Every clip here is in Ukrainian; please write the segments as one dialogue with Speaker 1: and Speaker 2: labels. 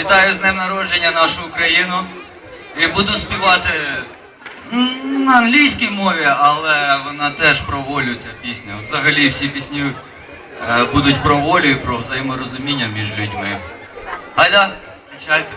Speaker 1: Вітаю з днем народження нашу Україну. І буду співати на англійській мові, але вона теж про волю ця пісня. Взагалі всі пісні е, будуть про волю і про взаєморозуміння між людьми. Гайда, включайте.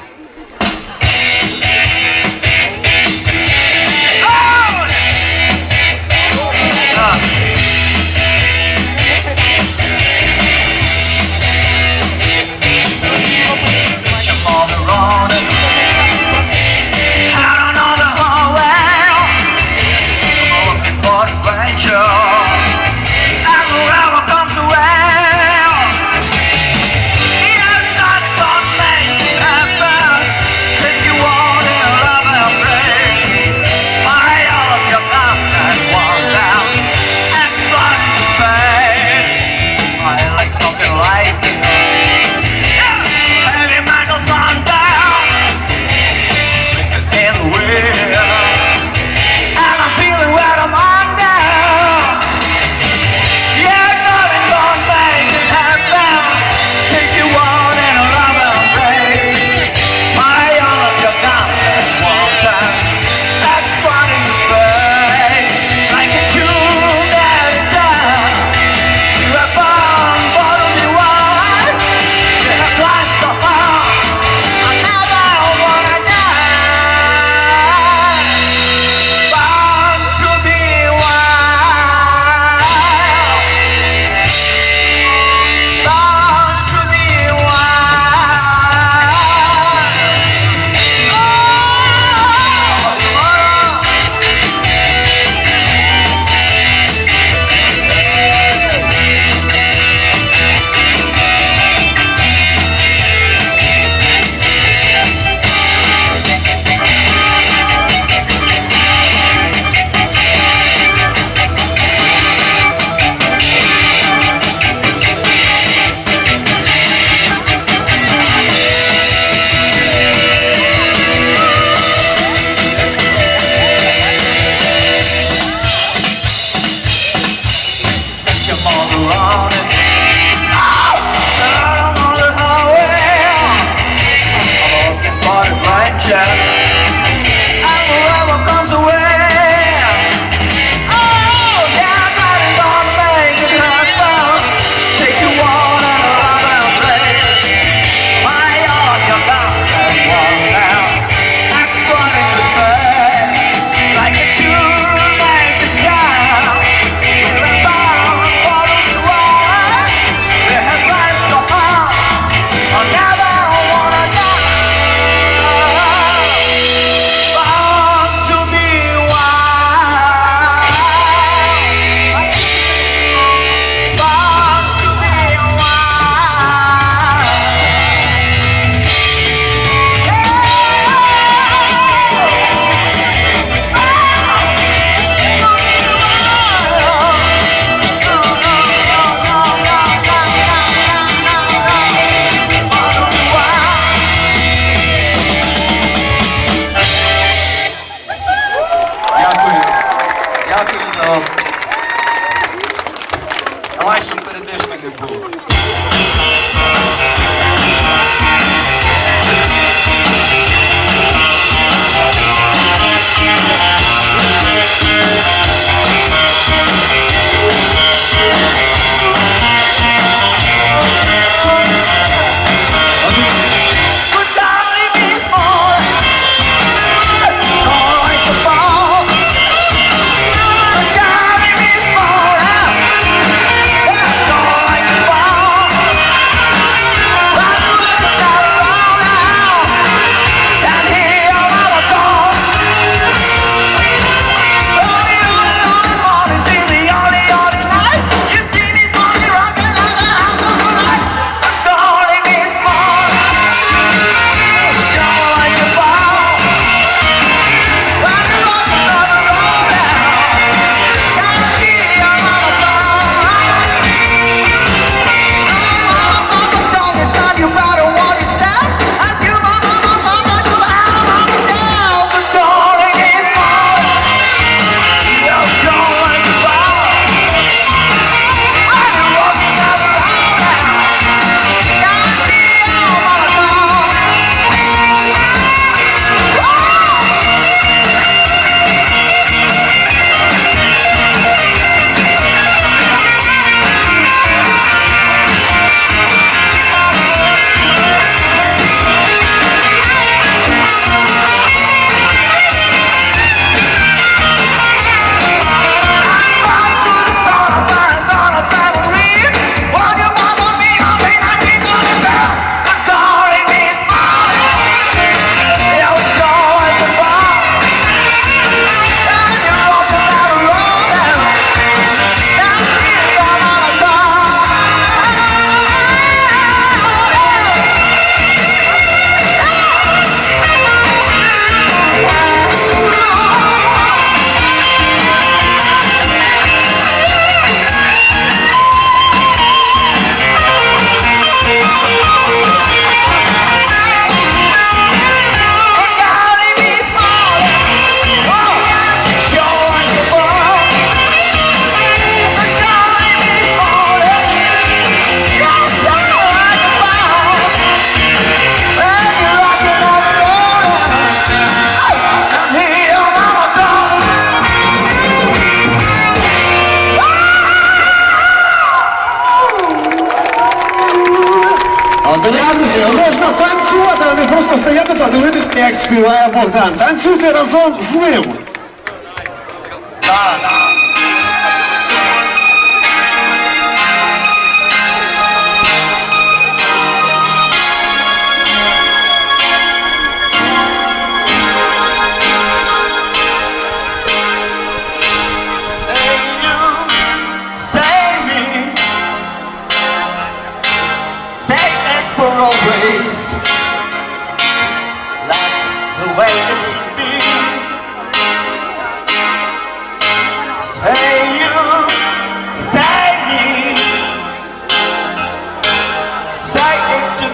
Speaker 2: співає Богдан. Танцюйте разом з ним.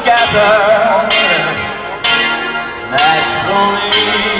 Speaker 1: together. Naturally.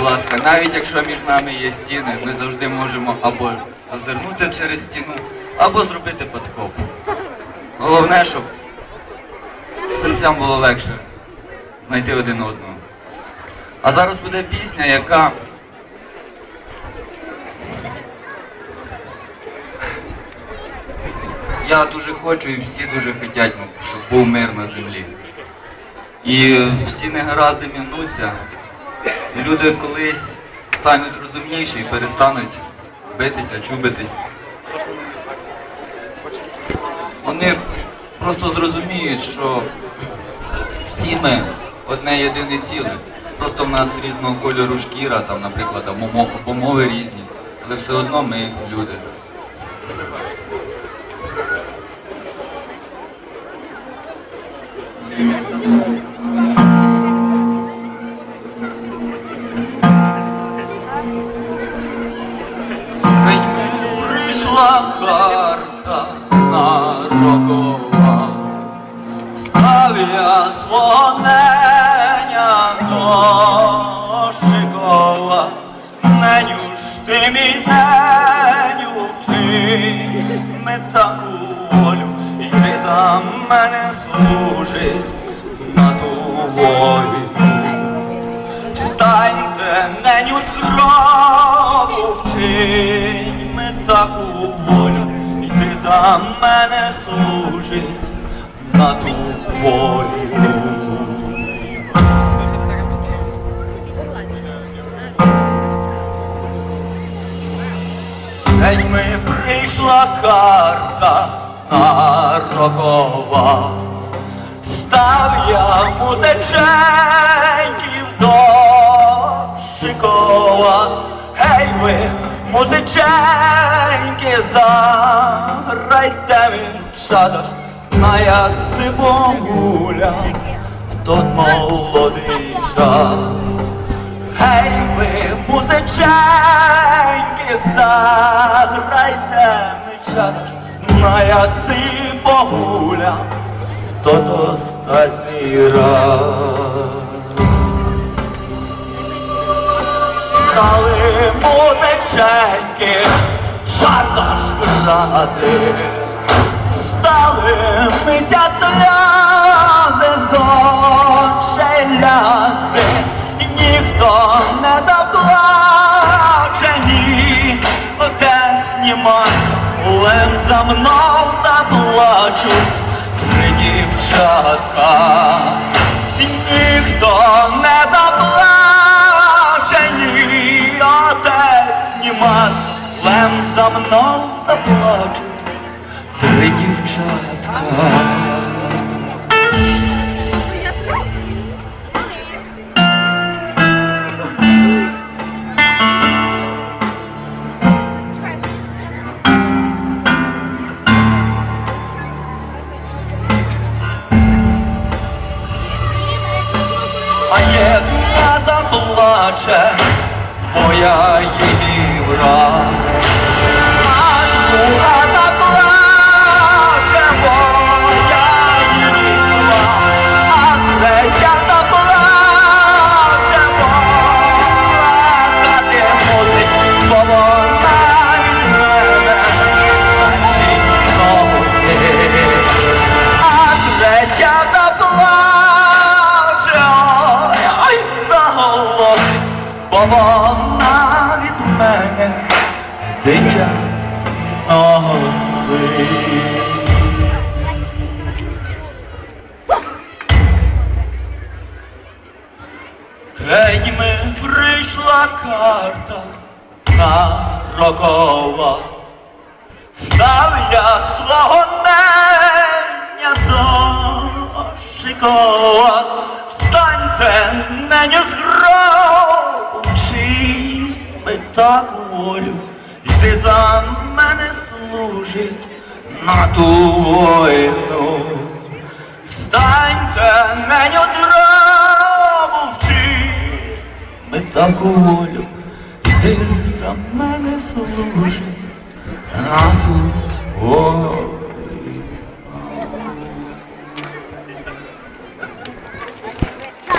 Speaker 3: будь ласка, навіть якщо між нами є стіни, ми завжди можемо або зазирнути через стіну, або зробити подкоп. Головне, щоб серцям було легше знайти один одного. А зараз буде пісня, яка я дуже хочу і всі дуже хочуть, щоб був мир на землі. І всі негаразди мінуться. І люди колись стануть розумніші і перестануть битися, чубитись. Вони просто зрозуміють, що всі ми одне єдине ціле. Просто в нас різного кольору шкіра, там, наприклад, або мови різні, але все одно ми люди.
Speaker 1: Встаньте, неню з гробу вчинь ми таку волю, і ти за мене служить на ту волю. День ми прийшла карта на рокова. Став я музиченьків дошикова. Гей ви, музиченьки, заграйте мій чадаш на ясиво гуля, тот молодий час. Гей ви, музиченьки, заграйте меча на яси погуля, хто то останній раз. Стали музиченьки, жарно ж грати, стали мися сльози з ніхто не заплаче, ні, отець німай, лем за мною заплачуть три дівчатка, ніхто не заплаче, лем вона від мене дитя носить. Кеньми прийшла карта на рокова. Став я свого неня дошикова. Встаньте, неню таку волю, і ти за мене служить на ту воїну. Встаньте, неню зробу вчи ми таку волю, і ти за мене служить. Нашу волю.